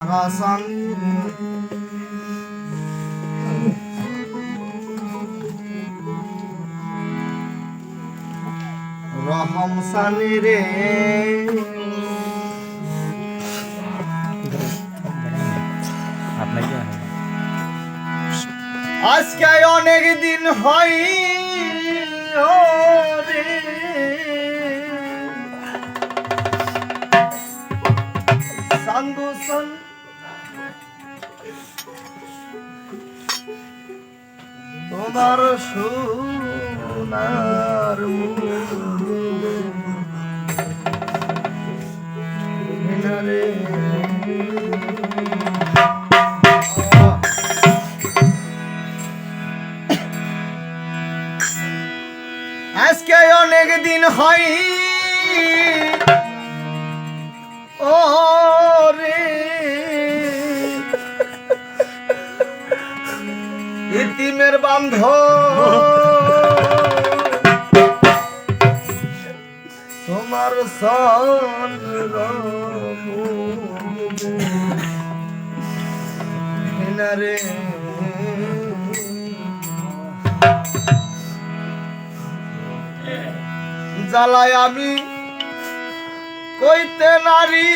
হাসান রহম সানি রে আপনাকে আজকে অনেক দিন হয় রে সান্দু তোমার সোনার রে আজকে অনেক দিন হয় ইতিমের বান্ধ তোমার সন জ্বালায় আমি কইতে নারী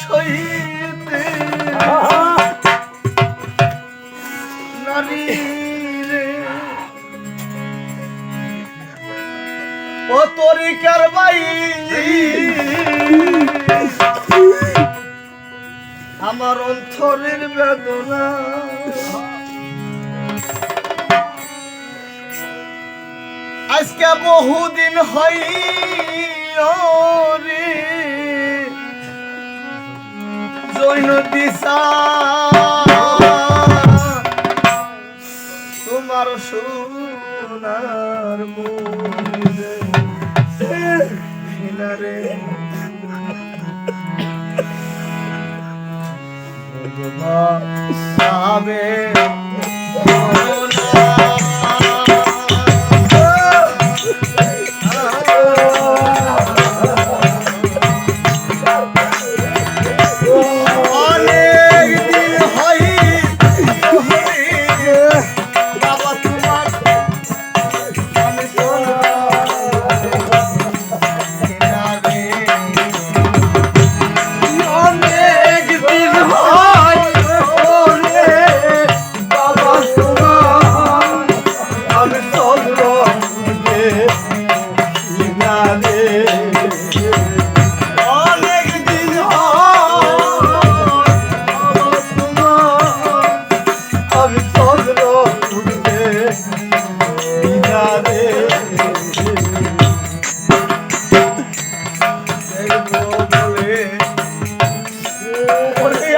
সহিতে। তরিকার বাই। আমার অন্তরের বেদনা। আজকে বহুদিন হই জৈন দিশা। তোমার সোনার রে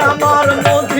আমার নদী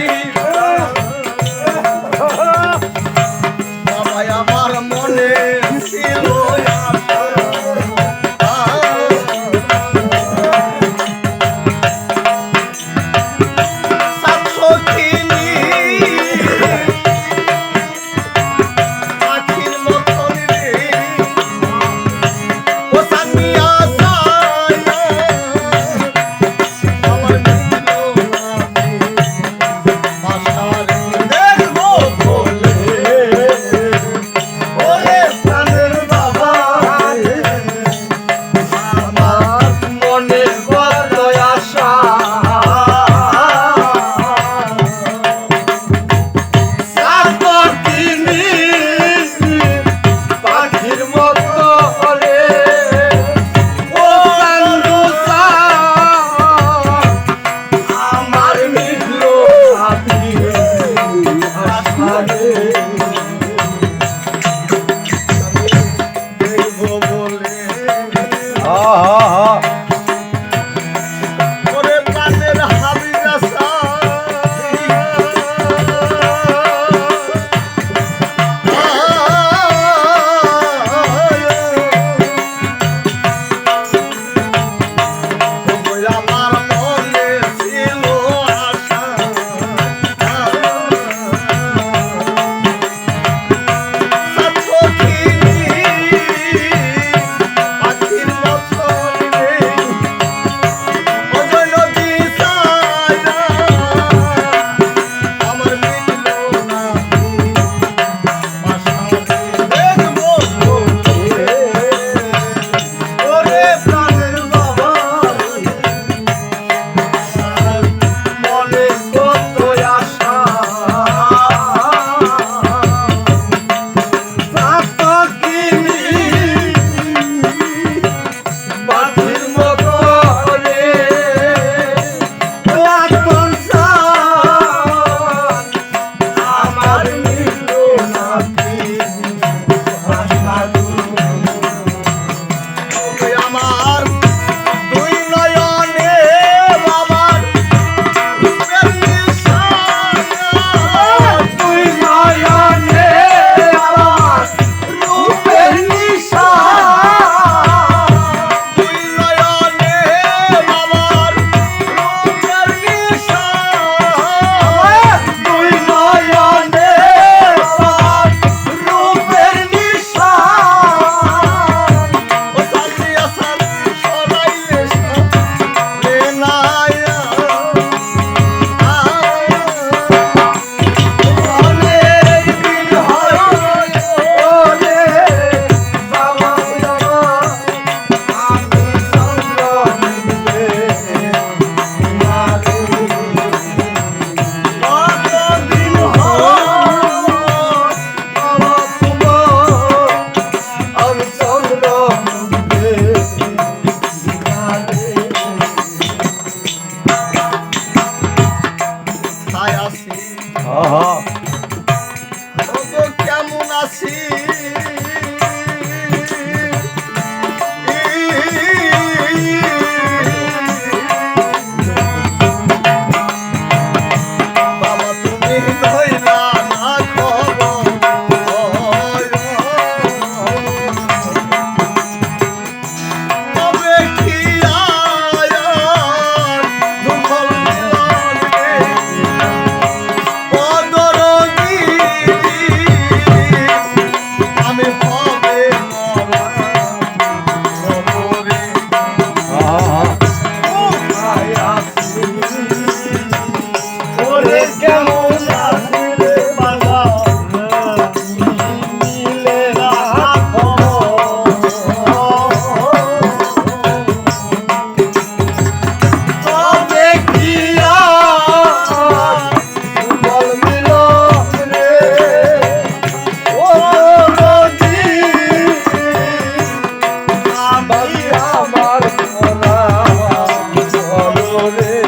volver.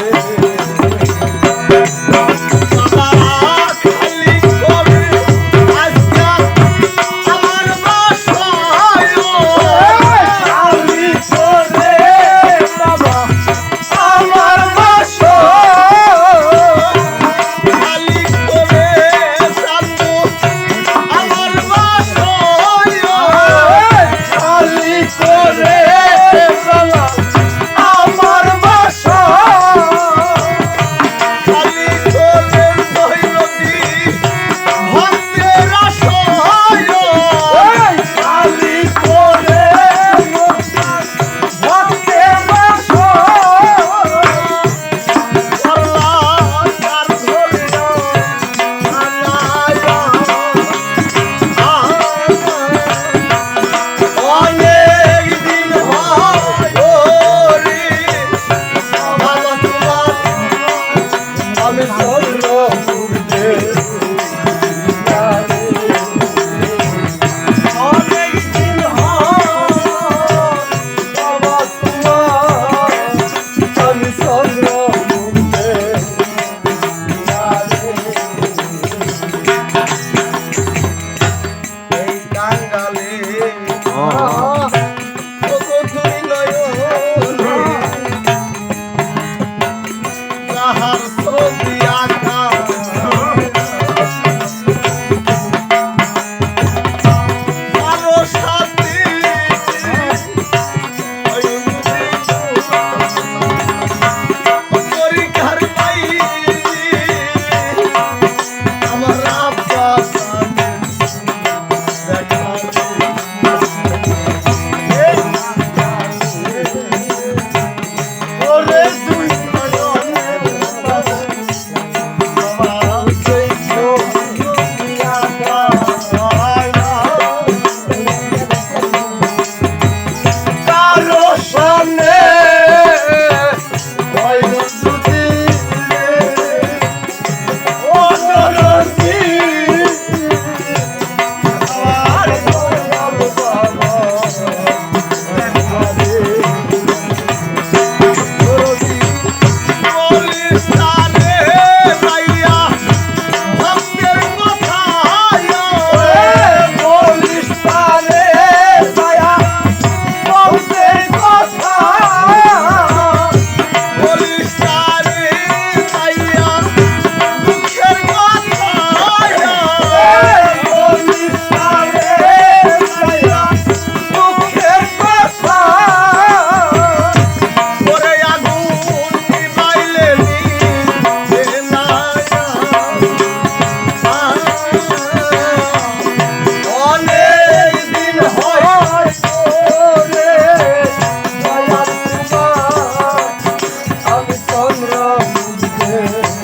Yeah.